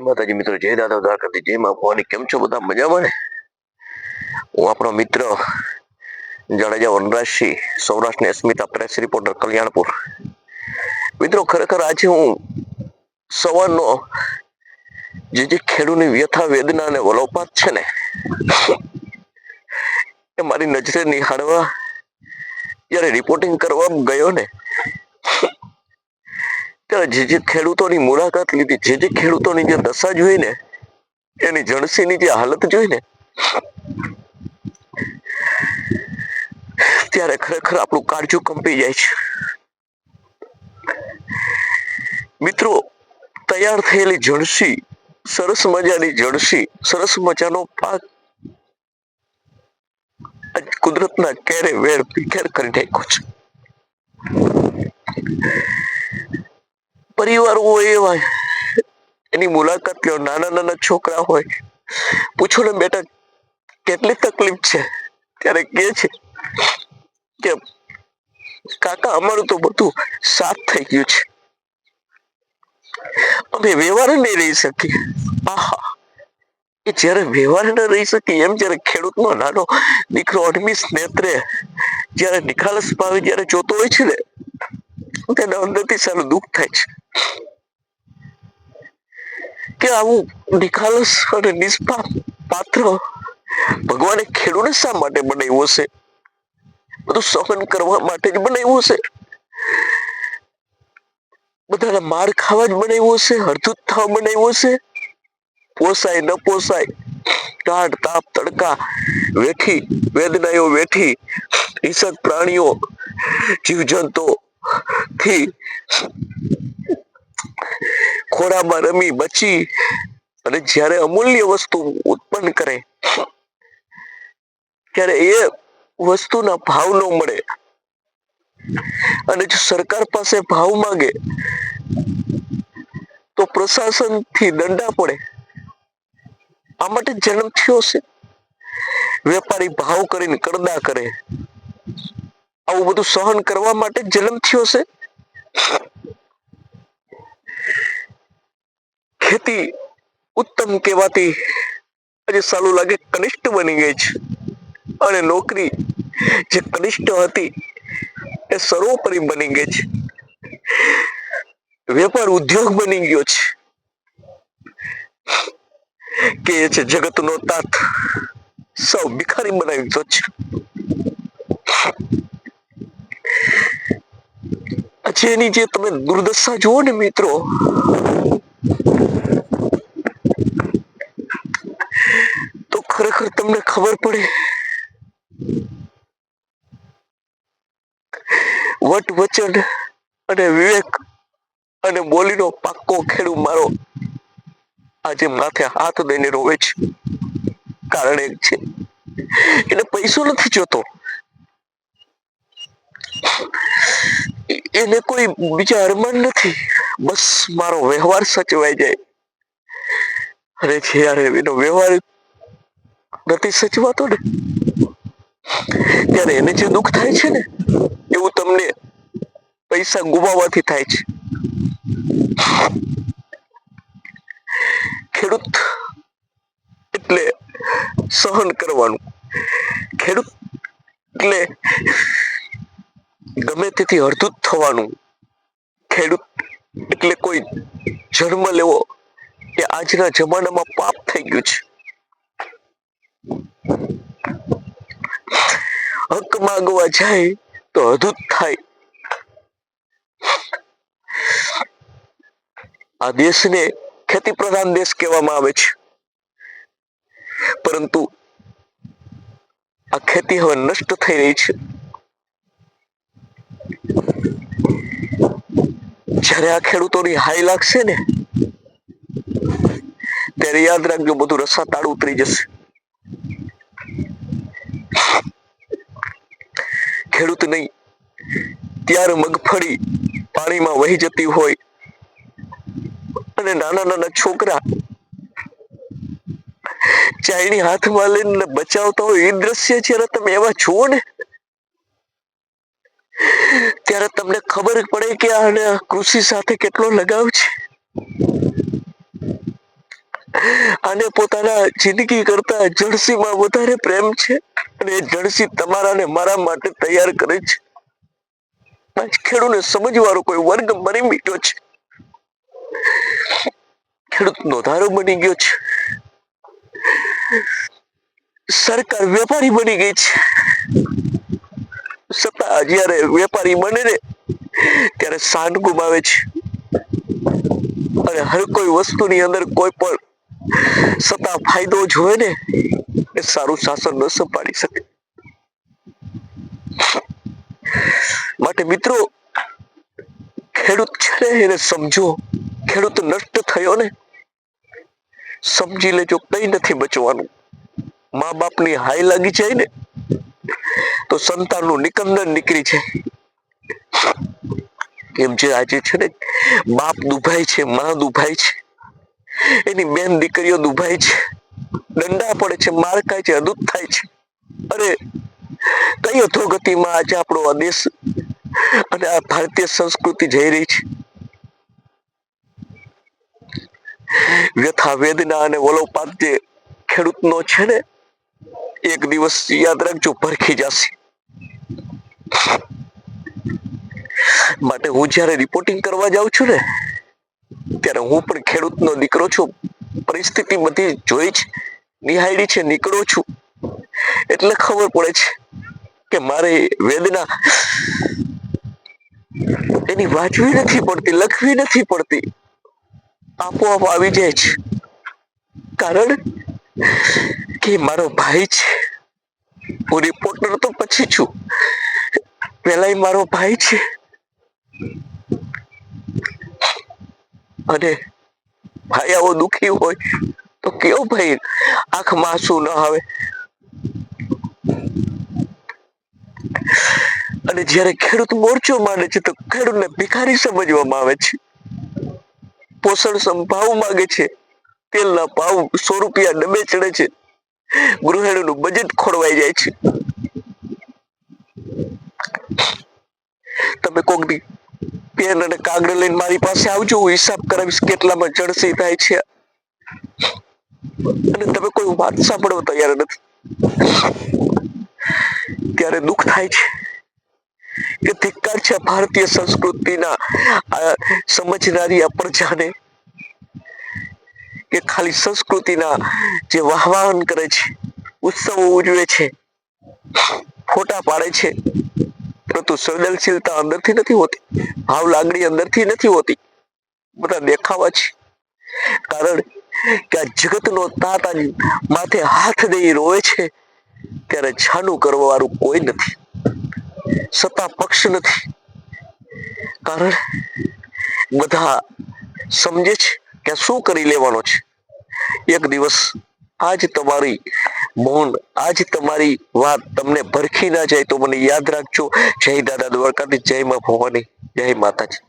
માતાજી મિત્રો, જય દાદા દ્વારકાથી જય માં ભવાની, કેમ છો બધા? મજામાં ને? હું આપણો મિત્ર જાડેજા વનરાજસિંહ, સૌરાષ્ટ્રની અસ્મિતા પ્રેસ રિપોર્ટર, કલ્યાણપુર. મિત્રો, ખરેખર આજે હું સવારનો જે જે ખેડૂની વ્યથા, વેદના અને વલોપાત છે ને, એ મારી નજરે નિહાળવા, જ્યારે રિપોર્ટિંગ કરવા ગયો ને જે જે ખેડૂતોની મુલાકાત લીધી, જે જે ખેડૂતોની જે દશા જોઈ ને, એની જણસીની જે હાલત જોઈ ને, ત્યારે ખરેખર આપણું કાળજું કંપી જાય છે. મિત્રો, તૈયાર થયેલી જણસી, સરસ મજાની જણસી, સરસ મજાનો પાક કુદરતના કેરે વેર પીખેર કરી નાખ્યો છે. પરિવાર હોય એની મુલાકાત લો, નાના નાના છોકરા હોય. પૂછો ને બેટા, કેટલી તકલીફ છે? ત્યારે કે છે કે, કાકા, અમારું તો બધું સાફ થઈ ગયું છે. અમે વ્યવહાર નહીં રહી શકીએ. આહા. એ જ્યારે વ્યવહાર ન રહી શકીએ, એમ જ્યારે ખેડૂતનો નાનો દીકરો અડમીસ નેત્રે જ્યારે નિખાલસ ભાવે જ્યારે જોતો હોય છે ને, તેના અંદરથી સારું દુઃખ થાય છે. કે આવું નિખાલસ અને નિષ્પાપ પાત્ર ભગવાને ખેડૂને શા માટે બનાવ્યો છે બધું સહન કરવા માટે જ બનાવ્યો છે બધાના માર ખાવા જ બનાવ્યો છે હરજુત થવા બનાવ્યો છે પોસાય, ન પોસાય? ટાઢ તાપ, તડકા, વેઠી, વેદનાઓ વેઠી હિંસક પ્રાણીઓ જીવજંતુ થી ખોળામાં રમી, બચી અને જ્યારે અમૂલ્ય વસ્તુ ઉત્પન્ન કરે, ત્યારે એ વસ્તુના ભાવ ન મળે. અને જો સરકાર પાસે ભાવ માંગે, તો પ્રશાસનથી દંડા પડે. આ માટે જન્મ થયો છે. વેપારી ભાવ કરીને કરદા કરે. આવું બધું સહન કરવા માટે જન્મ થયો છે. ખેતી ઉત્તમ કહેવાતી આજે સારું લાગે કનિષ્ઠ બની ગઈ છે. અને નોકરી જે કનિષ્ઠ હતી એ સર્વોપરી બની ગઈ છે. વેપાર ઉદ્યોગ બની ગયો છે. કે છે જગતનો તાત સૌ ભિખારી બનાવી દીધો છે. જેની જે તમે દુર્દશા જુઓ ને મિત્રો તો ખરેખર તમને ખબર પડે. વટ વચન અને વિવેક અને બોલીનો પાક્કો ખેડૂ મારો આજે માથે હાથ દઈને રોવે છે. કારણ એક છે. એને પૈસો નથી જોતો. એને કોઈ બીજા અરમાન નથી. બસ મારો વ્યવહાર સચવાઈ જાય. અને જ્યારે એનો વ્યવહાર નથી સચવાતો ને? ત્યારે એને જે દુઃખ થાય છે ને, એવું તમને પૈસા ગુમાવવાથી થાય છે. ખેડૂત એટલે સહન કરવાનું. ખેડૂત એટલે ગમે તેથી હળધૂત થવાનું. ખેડૂત એટલે કોઈ જન્મ લેવો એ આજના જમાનામાં પાપ થઈ ગયું છે. હક માંગવા જાય તો અધૂત થાય. આ દેશને ખેતી પ્રધાન દેશ કહેવામાં આવે છે. પરંતુ આ ખેતી હવે નષ્ટ થઈ રહી છે. જ્યારે આ ખેડૂતોની હાઈ લાગશે ને, ત્યારે યાદ રાખજો, બધું રસાતાળ ઉતરી જશે. ખેડૂત નહીં. ત્યારે મગફળી પાણીમાં વહી જતી હોય અને નાના નાના છોકરા ચાયણી હાથમાં લઈને બચાવતા હોય એ દ્રશ્ય જ્યારે તમે એવા જુઓ ને, ત્યારે તમને ખબર પડે કે આને કૃષિ સાથે કેટલો લગાવ છે. આને પોતાના જિંદગી કરતા જળસીમાં વધારે પ્રેમ છે. અને એ તમારા ને મારા માટે તૈયાર કરે છે. ખેડૂને સમજવાનો કોઈ વર્ગ મરી મીઠો છે. ખેડૂત નોધારો બની ગયો છે. સરકાર વેપારી બની ગઈ છે. છતાં જ્યારે વેપારી બને ને, ત્યારે સાંડ ગુમાવે છે. અને હર કોઈ વસ્તુની અંદર કોઈ પણ સત્તા ફાયદો જોવે ને એ સારું શાસન ન સંભાળી શકે. માટે મિત્રો, ખેડૂત છે ને એને સમજો. ખેડૂત નષ્ટ થયો ને, સમજી લેજો, કઈ નથી બચવાનું. મા બાપની હાય લાગી જાય ને, તો સંતાનનું નિકંદન નીકળી છે એમ જે આજે છે ને, બાપ દુભાય છે, માં દુભાય છે. એની બેન દીકરીઓ દુભાય છે. દંડા પડે છે, માર ખાય છે, અદુત થાય છે. અરે, કઈ અધોગતિમાં આજે આપણો આ દેશ અને આ ભારતીય સંસ્કૃતિ જઈ રહી છે? વ્યથા, વેદના અને વલોપાત જે ખેડૂતનો છે ને, એક દિવસ યાદ રાખજો, ભરખી જશે. માટે હું જ્યારે રિપોર્ટિંગ કરવા જાઉં છું ને, ત્યારે હું પણ ખેડૂતનો દીકરો છું. પરિસ્થિતિ બધી જોઈ છે નિહાળી છે, નીકળું છું. એટલે ખબર પડે છે કે મારે વેદના એની વાંચવી નથી પડતી, લખવી નથી પડતી. આપોઆપ આવી જાય છે. કારણ કે મારો ભાઈ છે. હું રિપોર્ટર તો પછી છું. પેલા મારો ભાઈ છે. અને ભાઈ આવો દુખી હોય તો કેવો ભાઈ? આંખમાં આંસુ ન આવે. અને જ્યારે ખેડૂત મોરચો માંડે છે, તો ખેડૂતને ભિખારી સમજવામાં આવે છે. પોષણ સંભાવ માંગે છે. તેલના ભાવ સો રૂપિયા ડબે ચડે છે. ગૃહિણીનું બજેટ ખોરવાઈ જાય છે. તમે કોક દી પેન અને કાગળ લઈને મારી પાસે આવજો, હું હિસાબ કરાવીશ કેટલામાં જળસી થાય છે. અને તમે કોઈ વાત સાંભળવા તૈયાર નથી. ત્યારે દુઃખ થાય છે કે ધિક્કાર છે ભારતીય સંસ્કૃતિના સમજનારી આ કે ખાલી સંસ્કૃતિના જે વાહવાહન કરે છે, ઉત્સવો ઉજવે છે, ફોટા પાડે છે, પરંતુ સંવેદનશીલતા અંદરથી નથી હોતી ભાવ લાગણી અંદરથી નથી હોતી. બધા દેખાવા છે. કારણ કે આ જગતનો તાતા માથે હાથ દઈ રોવે છે, ત્યારે છાનું કરવા વાળું કોઈ નથી. સત્તા પક્ષ નથી. કારણ બધા સમજે છે કે શું કરી લેવાનો છે. એક દિવસ આજ તમારી મૌન, આજ તમારી વાત તમને ભરખી ના જાય તો મને યાદ રાખજો. જય દાદા દ્વારકાથી જય માં ભવાની, જય માતાજી.